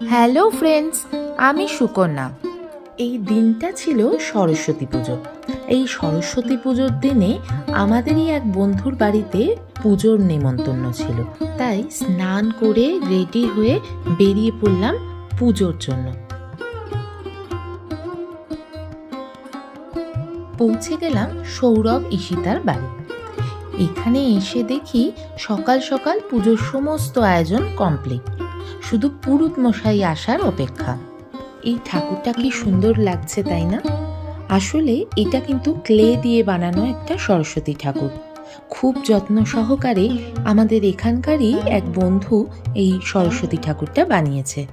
Hello friends, আমি সুকন্যা। এই দিনটা ছিল সরস্বতী পুজো। এই সরস্বতী পুজোর দিনে আমাদেরই এক বন্ধুর বাড়িতে পুজোর নেমন্তন্ন ছিল। তাই স্নান করে রেডি হয়ে বেরিয়ে পড়লাম পুজোর জন্য। পৌঁছে গেলাম সৌরভ ঈশিতার বাড়ি। এখানে এসে দেখি সকাল সকাল পুজোর সমস্ত আয়োজন কমপ্লিট শুধু পুরুত মশাই আসার অপেক্ষা। এই ঠাকুরটা কি সুন্দর লাগছে, তাই না? আসলে এটা কিন্তু ক্লে দিয়ে বানানো একটা সরস্বতী ঠাকুর। খুব যত্ন সহকারে আমাদের এখানকারই এক বন্ধু এই সরস্বতী ঠাকুরটা বানিয়েছে।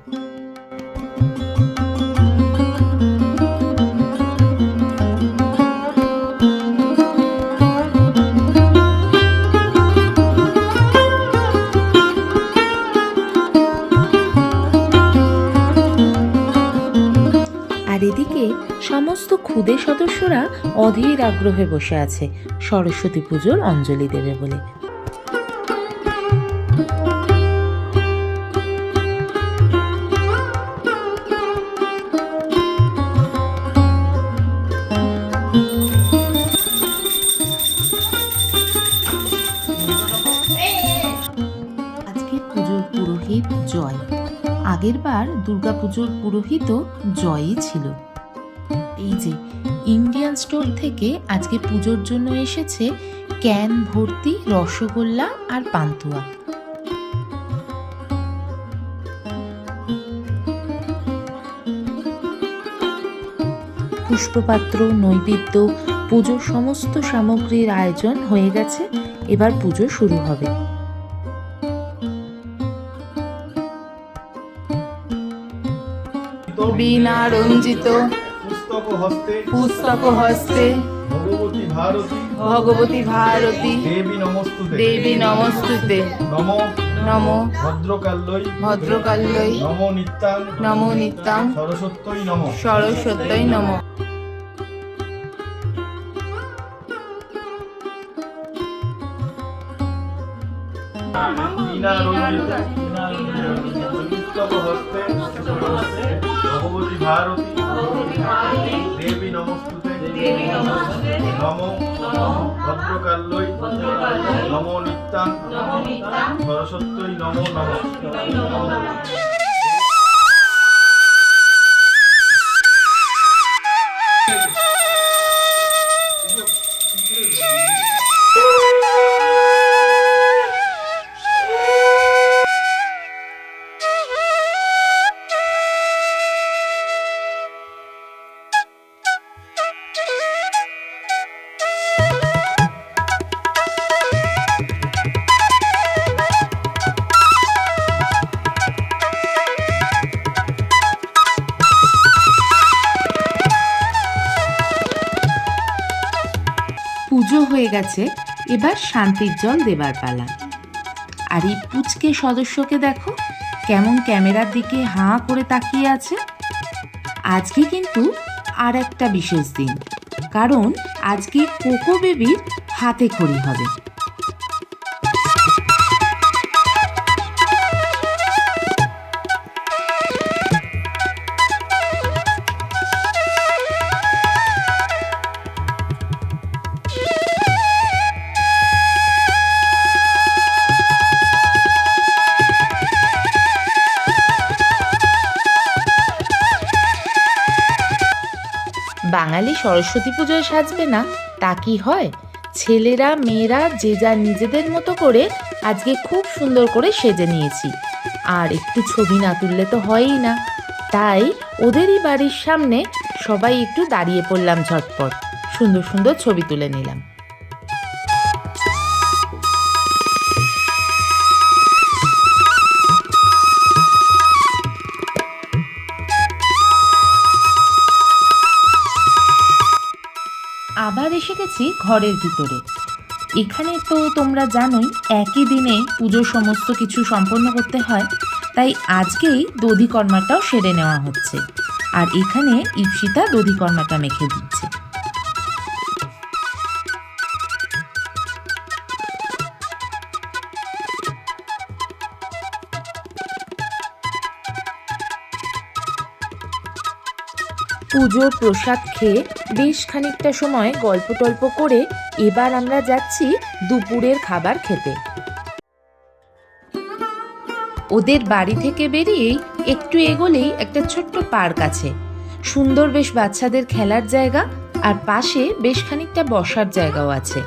এদিকে সমস্ত ক্ষুদে সদস্যরা অধীর আগ্রহে বসে আছে, সরস্বতী পুজোর অঞ্জলি দেবে বলে। পুরোহিত জয়। আগেরবার দুর্গাপুজোর পুরোহিতও জয়ই ছিল। এই যে ইন্ডিয়ান স্টোর থেকে আজকে পুজোর জন্য এসেছে ক্যান ভর্তি, রসগোল্লা আর পান্তুয়া। পুষ্পপাত্র, নৈবেদ্য, পুজোর সমস্ত সামগ্রীর আয়োজন হয়ে গেছে। এবার পুজো শুরু হবে। বীণা রঞ্জিত। পুস্তক হস্তে। পুস্তক হস্তে। ভগবতী ভারতী। ভগবতী ভারতী। দেবী নমস্তুতে। দেবী নমস্তুতে। নম। নম। ভদ্রকাল্যই ভদ্রকাল্যই নম নিত্যাং। নম নিত্যাং। সরস্বত্যই নম। সরস্বত্যই নম। পুস্তক হস্তে। ভগবতী ভারতী দেবী নমস্তুতে নম ভদ্রকাল্যই নম নিত্যাং সরস্বত্যই নম নম। হয়ে গেছে, এবার শান্তির জল দেবার পালা। আর এই পুচকে সদস্যকে দেখো, কেমন ক্যামেরার দিকে হাঁ করে তাকিয়ে আছে। আজকে কিন্তু আর একটা বিশেষ দিন, কারণ আজকে কোকো বেবির হাতে খড়ি হবে। বাঙালি সরস্বতী পুজোয় সাজবে না, তা কি হয়? ছেলেরা, মেয়েরা যে যার নিজেদের মতো করে আজকে খুব সুন্দর করে সেজে নিয়েছি। আর একটু ছবি না তুললে তো হয়ই না। তাই ওদেরই বাড়ির সামনে সবাই একটু দাঁড়িয়ে পড়লাম ঝটপট। সুন্দর সুন্দর ছবি তুলে নিলাম। আবার এসে গেছি ঘরের ভিতরে। এখানে তো তোমরা জানোই, একই দিনে পুজোর সমস্ত কিছু সম্পন্ন করতে হয়, তাই আজকেই দধিকর্মাটাও সেরে নেওয়া হচ্ছে। আর এখানে ইপসিতা দধিকর্মাটা মেখে দিচ্ছে। পুজোর প্রসাদ খেয়ে বেশ খানিকটা সময় গল্প টল্প করে এবার আমরা যাচ্ছি দুপুরের খাবার খেতে। ওদের বাড়ি থেকে বেরিয়েই একটু এগোলেই একটা ছোট্ট পার্ক আছে। সুন্দর বেশ বাচ্চাদের খেলার জায়গা আর পাশে বেশ খানিকটা বসার জায়গাও আছে।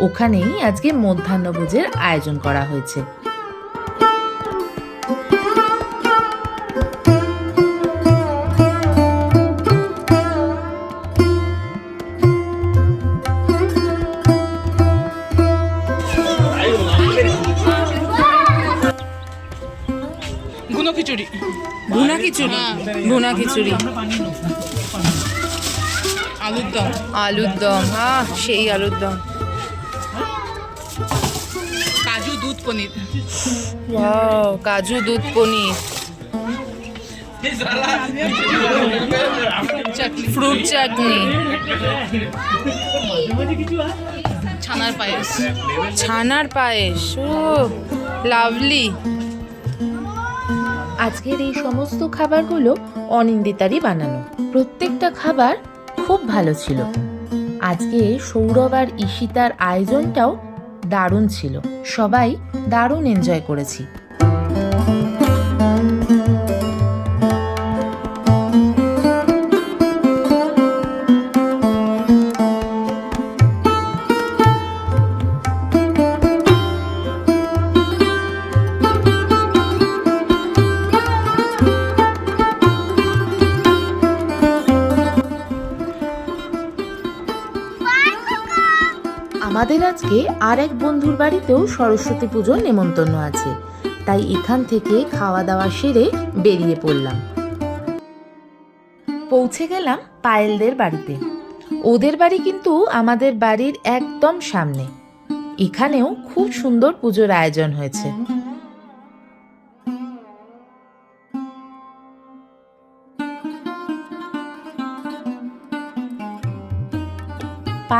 ওখানেই আজকে মধ্যাহ্নভোজের আয়োজন করা হয়েছে। খিচুড়ি। ভুনা খিচুড়ি। ভুনা খিচুড়ি। আলুর দম। আলুর দম। আহ সেই আলুর দম। কাজু দুধ পনির। ওয়াও কাজু দুধ পনির। ফ্রুট চাটনি। ছানার পায়েস। ছানার পায়েস ও লাভলি। আজকের এই সমস্ত খাবারগুলো অনিন্দিতারই বানানো। প্রত্যেকটা খাবার খুব ভালো ছিল। আজকে সৌরভ আর ঈশিতার আয়োজনটাও দারুণ ছিল। সবাই দারুণ এনজয় করেছি। আমাদের আজকে আর এক বন্ধুর বাড়িতেও সরস্বতী পুজোর নেমন্তন্ন আছে। তাই এখান থেকে খাওয়া দাওয়া সেরে বেরিয়ে পড়লাম। পৌঁছে গেলাম পায়েলদের বাড়িতে। ওদের বাড়ি কিন্তু আমাদের বাড়ির একদম সামনে। এখানেও খুব সুন্দর পুজোর আয়োজন হয়েছে।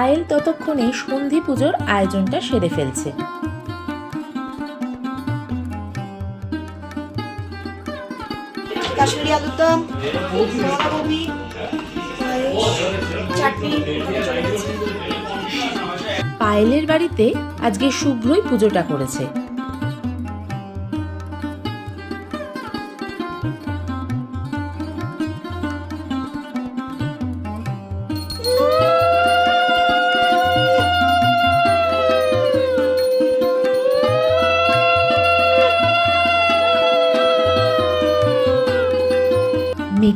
পায়েল ততক্ষণে সন্ধি পুজোর আয়োজনটা সেরে ফেলছে। কাশুরি আলুর দম বড়ি চাটনি পায়েলের বাড়িতে আজকে শুভ্রই পুজোটা করেছে।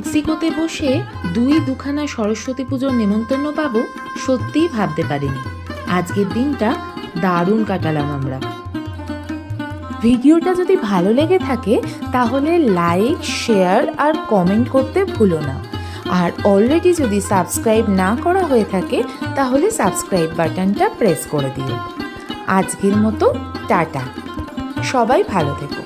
মেক্সিকোতে বসে দুই দুখানা সরস্বতী পুজোর নেমন্তন্ন পাবো সত্যিই ভাবতে পারিনি। আজকের দিনটা দারুণ কাটালাম আমরা। ভিডিওটা যদি ভালো লেগে থাকে, তাহলে লাইক শেয়ার আর কমেন্ট করতে ভুলো না। আর অলরেডি যদি সাবস্ক্রাইব না করা হয়ে থাকে, তাহলে সাবস্ক্রাইব বাটনটা প্রেস করে দিও। আজকের মতো টাটা। সবাই ভালো থেকো।